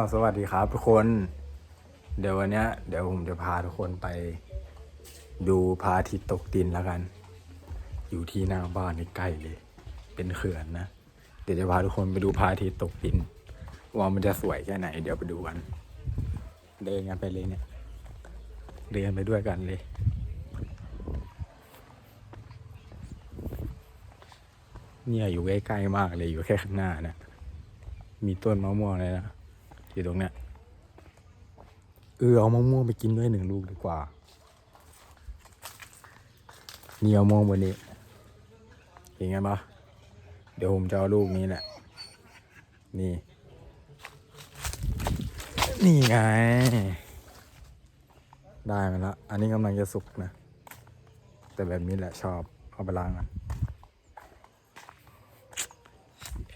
วสวัสดีครับทุกคน เดี๋ยววันนี้เดี๋ยวผมจะพาทุกคนไป ดูพระอาทิตย์ตกดินแล้วกัน อยู่ที่หน้าบ้านใกล้เลย เป็นเขื่อนนะ เดี๋ยวจะพาทุกคนไปดูพระอาทิตย์ตกดิน ว่ามันจะสวยแค่ไหน เดี๋ยวไปดูกัน เดินกันไปเลยเนี่ย เดินไปด้วยกันเลยเนี่ยอยู่ใกล้ๆมากเลยอยู่แค่ข้างหน้านะ มีต้นมะม่วงเลยนะ อยู่ตรงเนี้ยเออเอามะม่วงไปกินด้วยหนึ่งลูกดีกว่านี่เอามะม่วงบนนี้เห็นไงปะเดี๋ยวผมจะเอาลูกนี้แหละนี่ นี่ไง ได้มาแล้วอันนี้กำลังจะสุกนะ แต่แบบนี้แหละชอบเอาไปล้างกัน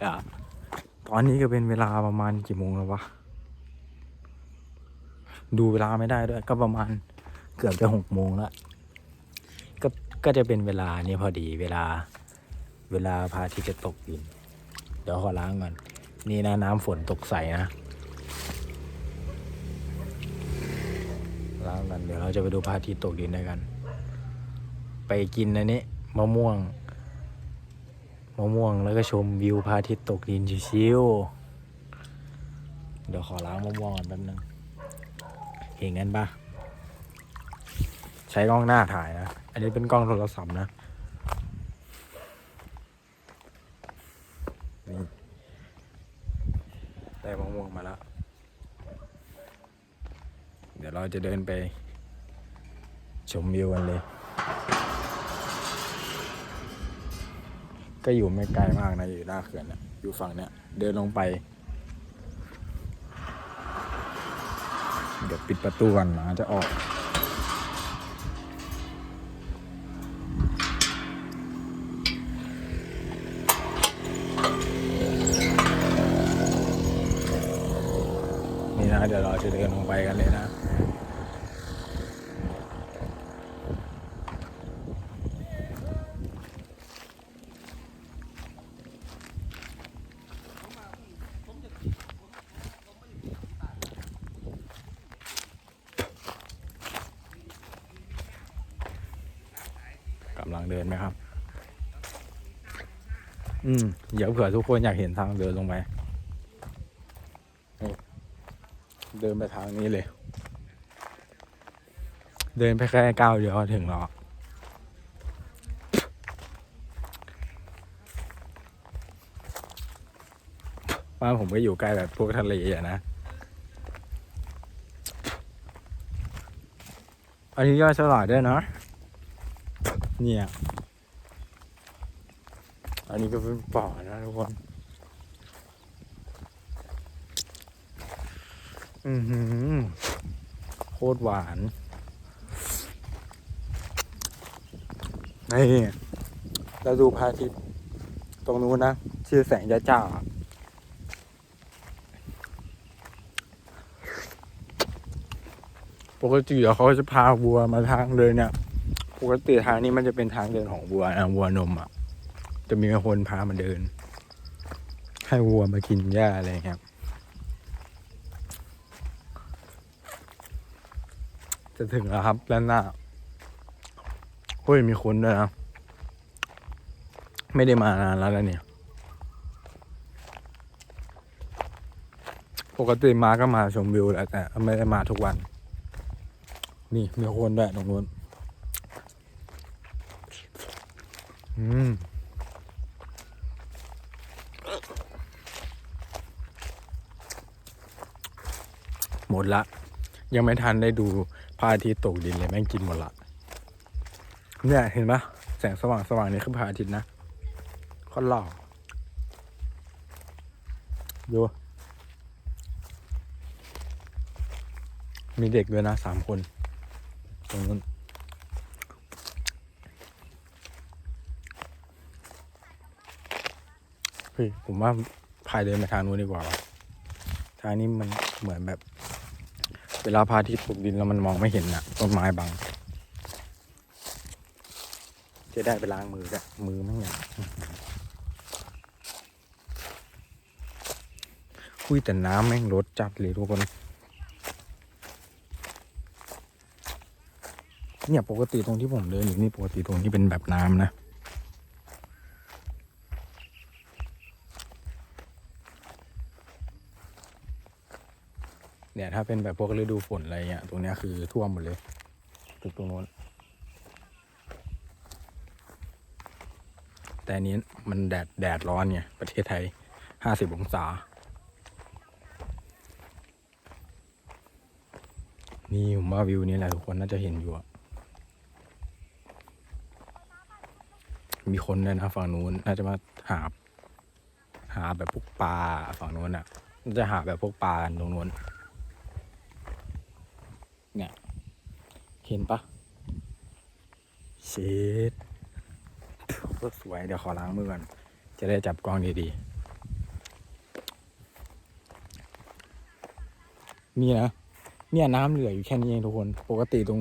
อะตอนนี้ก็เป็นเวลาประมาณกี่โมงแล้ววะ ดูเวลาไม่ได้ด้วย ก็ประมาณเกือบจะหกโมงแล้วก็ก็จะเป็นเวลานี้พอดีเวลา เวลาพระอาทิตย์จะตกดิน เดี๋ยวขอล้างก่อน นี่นะน้ำฝนตกใส่นะล้างกันเดี๋ยวเราจะไปดูพระอาทิตย์ตกดินด้วยกัน ไปกินอันนี้มะม่วงมะม่วงแล้วก็ชมวิวพระอาทิตย์ตกดินชิวๆเดี๋ยวขอล้างมะม่วงก่อนแป๊บนึง เห็นกันปะใช้กล้องหน้าถ่ายนะ อันนี้เป็นกล้องโทรศัพท์นะนี่ได้มะม่วงมาแล้ว เดี๋ยวเราจะเดินไป ชมวิวกันเลย ก็อยู่ไม่ไกลมากนะ อยู่หน้าเขื่อนนะอยู่ฝั่งเนี้ย เดินลงไป เดี๋ยวปิดประตูก่อนหมาจะออก นี่นะเดี๋ยวเราจะเดินลงไปกันเลยนะ เดินไหมครับ อืม เดี๋ยวเผื่อทุกคนอยากเห็นทางเดินลงไปนี่เดินไปทางนี้เลย เดินไปแค่ก้าวเดียวก็ถึงแล้วบ้านผมก็อยู่ใกล้แบบพวกทะเลอะนะอันนี้ย่อยสลายด้วยนะ เนี่ย อันนี้ก็เป็นป่านะทุกคน อือหือ โคตรหวาน นี่เราดูพระอาทิตย์ตรงนู้นนะ ชื่อแสงจ้าจ้าปกติเดี๋ยวเขาจะพาวัวมาทางเลยเนี่ย ปกติทางนี้มันจะเป็นทางเดินของวัวนะวัวนมอะ จะมีคนพามาเดิน ให้วัวมากินหญ้าอะไรครับ จะถึงแล้วครับด้านหน้าเฮ้ยมีคนด้วยนะ ไม่ได้มานานแล้วนะเนี่ย ปกติมาก็มาชมวิวแหละแต่ไม่ได้มาทุกวัน นี่มีคนด้วยตรงนู้น อืมหมดละ ยังไม่ทันได้ดูพระอาทิตย์ตกดินเลยแม่งกินหมดละ เนี่ยเห็นปะแสงสว่างสว่างนี่คือพระอาทิตย์นะโคนหล่อดู มีเด็กด้วยนะสามคน ตรงนู้น เฮ้ยผมว่าพายเดินไปทางนู้นดีกว่าทางนี้มันเหมือนแบบ เวลาพาทิตย์ตกดินแล้วมันมองไม่เห็นนะต้นไม้บัง จะได้ไปล้างมือกันมือไม่งเนี่ยอุ้ยอุ้ยแต่น้ำแม่งรสจัดเลยทุกคน เนี่ยปกติตรงที่ผมเดินอยู่นี่ปกติตรงนี้เป็นแบบน้ำนะ เนี่ยถ้าเป็นแบบพวกฤดูฝนอะไรเงี้ยตรงเนี้ยคือท่วมหมดเลยตึกตรงโน้น แต่อันนี้มันแดดแดดร้อนไงประเทศไทยห้าสิบองศา นี่ผมว่าวิวนี้แหละทุกคนน่าจะเห็นอยู่อะมีคนเลยนะฝั่งนู้นน่าจะมาหา หาแบบพวกปลาฝั่งนู้นอะน่าจะหาแบบพวกปลาตรงนู้น เนี่ย เห็นปะเช็ดก็สวย เดี๋ยวขอล้างมือก่อน จะได้จับกล้องดีๆ นี่นะ เนี่ยน้ำเหลืออยู่แค่นี้เองทุกคน ปกติตรง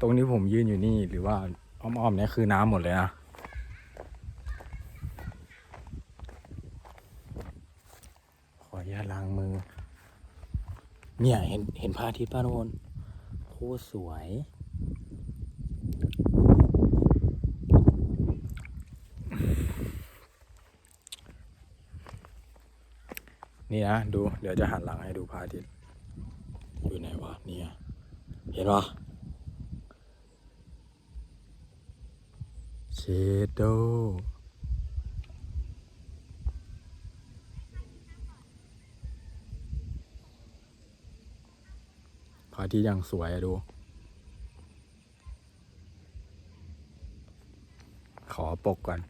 ตรงนี้ผมยืนอยู่นี่หรือว่าอ้อมๆเนี่ยคือน้ำหมดเลยนะขออนุญาตล้างมือ เนี่ยเห็นเห็นพระอาทิตย์ป่ะทุกคนโคตรสวย นี่นะดูเดี๋ยวจะหันหลังให้ดูพระอาทิตย์อยู่ไหนวะเนี่ยเห็นปะเชโด พระอาทิตย์อย่างสวยอะดู ขอปกก่อน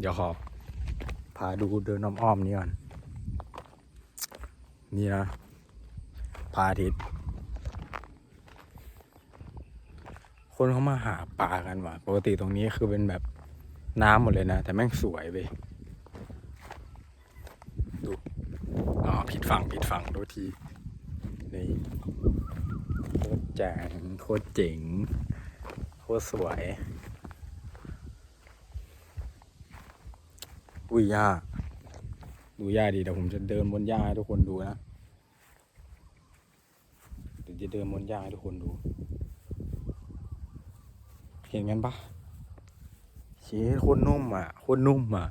เดี๋ยวขอพาดูเดินอ้อมๆนี่ก่อน นี่นะพระอาทิตย์คนเขามาหาปลากันว่ะ ปกติตรงนี้คือเป็นแบบน้ำหมดเลยนะ แต่แม่งสวยไปดู อ๋อ ผิดฝั่ง ผิดฝั่งดูที นี่โคตรแจ๋งโคตรเจ๋ง โคตรสวย อุ้ยหญ้าดูหญ้าดีเดี๋ยวผมจะเดินบนหญ้าให้ทุกคนดูนะเดี๋ยวจะเดินบนหญ้าให้ทุกคนดู เห็นกันปะเชี่ยโคตรนุ่มอะโคตรนุ่มอะ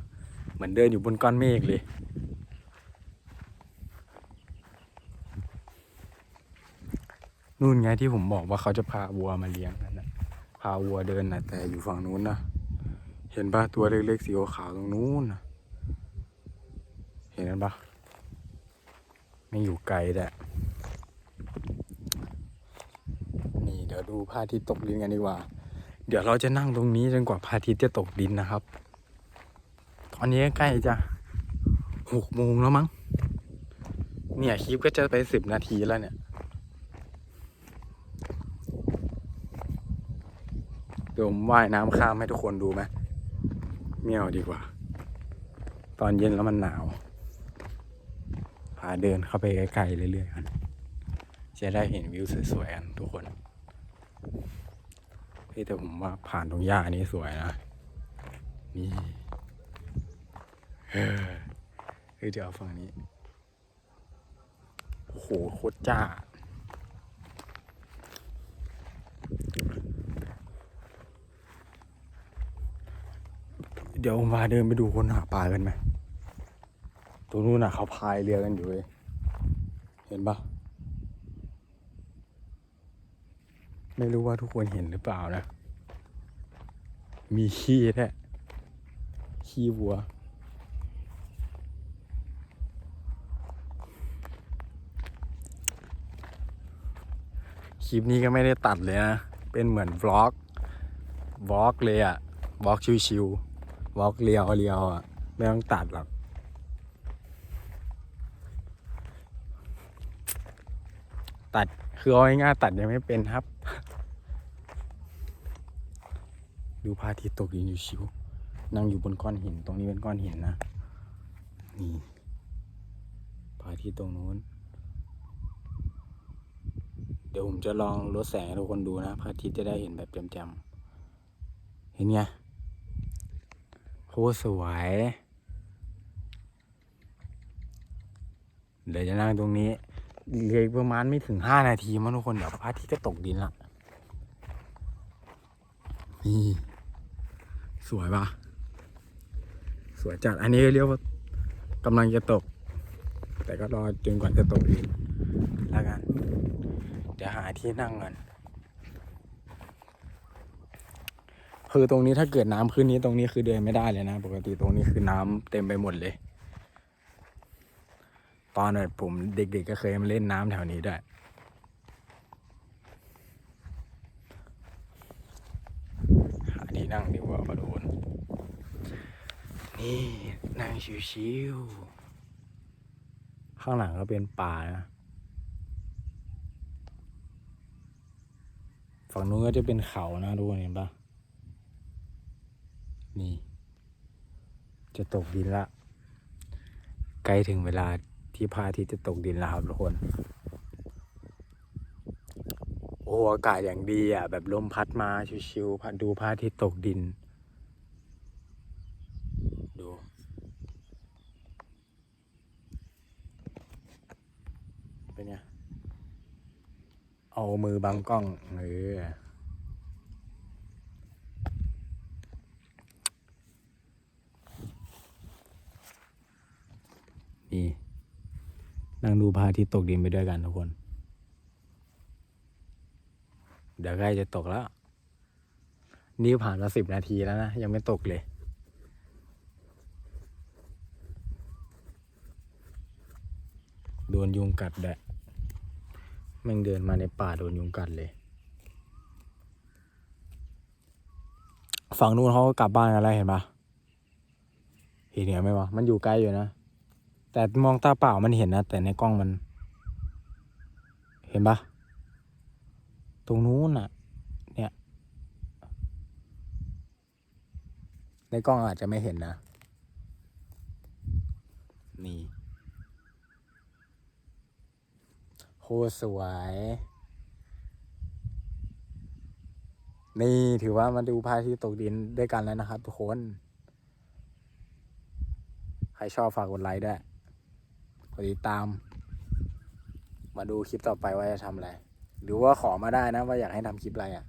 เหมือนเดินอยู่บนก้อนเมฆเลย นู่นไงที่ผมบอกว่าเขาจะพาวัวมาเลี้ยงนั่นนะพาวัวเดินนะแต่อยู่ฝั่งนู้นนะเห็นปะตัวเล็กๆสีขาวตรงนู้นนะเห็นกันปะไม่อยู่ไกลแหละนี่เดี๋ยวดูพระอาทิตย์ตกดินกันดีกว่า เดี๋ยวเราจะนั่งตรงนี้จนกว่าพระอาทิตย์จะตกดินนะครับ ตอนนี้ใกล้จะหกโมงแล้วมั้งเนี่ยคลิปก็จะไปสิบนาทีแล้วเนี่ย เดี๋ยวผมว่ายน้ำข้ามให้ทุกคนดูไหมเมี่ยวดีกว่า ตอนเย็นแล้วมันหนาวพาเดินเข้าไปไกลๆเรื่อยๆกันจะได้เห็นวิวสวยๆกันทุกคนเฮ้ยแต่ผมว่าผ่านตรงหญ้านี้สวยนะ นี่เออเฮ้ยเดี๋ยวเอาฝั่งนี้ โอ้โหโคตรจ้า เดี๋ยวผมพาเดินไปดูคนหาปลากันไหมตรงนู้นน่ะเขาพายเรือกันอยู่เลย เห็นปะไม่รู้ว่าทุกคนเห็นหรือเปล่านะ มีขี้แท้ขี้วัว คลิปนี้ก็ไม่ได้ตัดเลยนะ เป็นเหมือนวล็อกวล็อกเลยอะวล็อกชิวๆ วล็อกเรียวเรียวๆอะไม่ต้องตัดหรอก ตัดคือเอาง่ายๆตัดยังไม่เป็นครับ ดูพระอาทิตย์ตกดินอยู่ชิว นั่งอยู่บนก้อนหิน ตรงนี้เป็นก้อนหินนะ นี่พระอาทิตย์ตรงนู้น เดี๋ยวผมจะลองลดแสงให้ทุกคนดูนะพระอาทิตย์จะได้เห็นแบบแจ่มๆเห็นไง โคตสวย เดี๋ยวจะนั่งตรงนี้เหลืออีกประมาณไม่ถึงห้านาทีมั้งทุกคนเดี๋ยวพระอาทิตย์จะตกดินละนี่สวยปะสวยจัด อันนี้เรียกว่ากำลังจะตก แต่ก็รอจนกว่าจะตกดินแล้วกัน เดี๋ยวหาที่นั่งกัน คือตรงนี้ถ้าเกิดน้ำขึ้นนี้ตรงนี้คือเดินไม่ได้เลยนะ ปกติตรงนี้คือน้ำเต็มไปหมดเลย ตอนแบบผมเด็กๆก็เคยมาเล่นน้ำแถวนี้ด้วยหาที่นั่งดีกว่าประโดนนี่นั่งชิวๆข้างหลังก็เป็นป่านะฝั่งนู้นก็จะเป็นเขานะทุกคนเห็นปะนี่ จะตกดินละ ใกล้ถึงเวลาที่พระอาทิตย์จะตกดินแล้วครับทุกคน โอ้อากาศอย่างดีอะ แบบลมพัดมาชิวๆพัดดูพระอาทิตย์ตกดิน ดูเป็นไงเอามือบังกล้องเออ นี่ นั่งดูพระอาทิตย์ตกดินไปด้วยกันทุกคน เดี๋ยวใกล้จะตกแล้ว นี่ผ่านมาสิบนาทีแล้วนะ ยังไม่ตกเลยโดนยุงกัดแดะแม่งเดินมาในป่าโดนยุงกัดเลย ฝั่งนู้นเขาก็กลับบ้านกันแล้วเห็นปะเห็นไหมวะ มันอยู่ไกลอยู่นะ แต่มองตาเปล่ามันเห็นนะ แต่ในกล้องมัน เห็นปะตรงนู้นน่ะ เนี่ย ในกล้องอาจจะไม่เห็นนะ นี่โคสวย นี่ถือว่ามาดูพระอาทิตย์ตกดินด้วยกันแล้วนะครับทุกคน ใครชอบฝากกดไลค์ด้วย กดติดตาม มาดูคลิปต่อไปว่าจะทำอะไร หรือว่าขอมาได้นะ ว่าอยากให้ทำคลิปอะไรอะ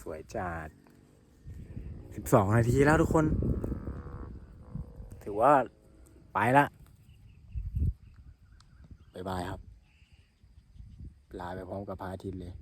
สวยจัดสิบสองนาทีแล้วทุกคน ถือว่า ไปละบายบายครับ ลาไปพร้อมกับพระอาทิตย์เลย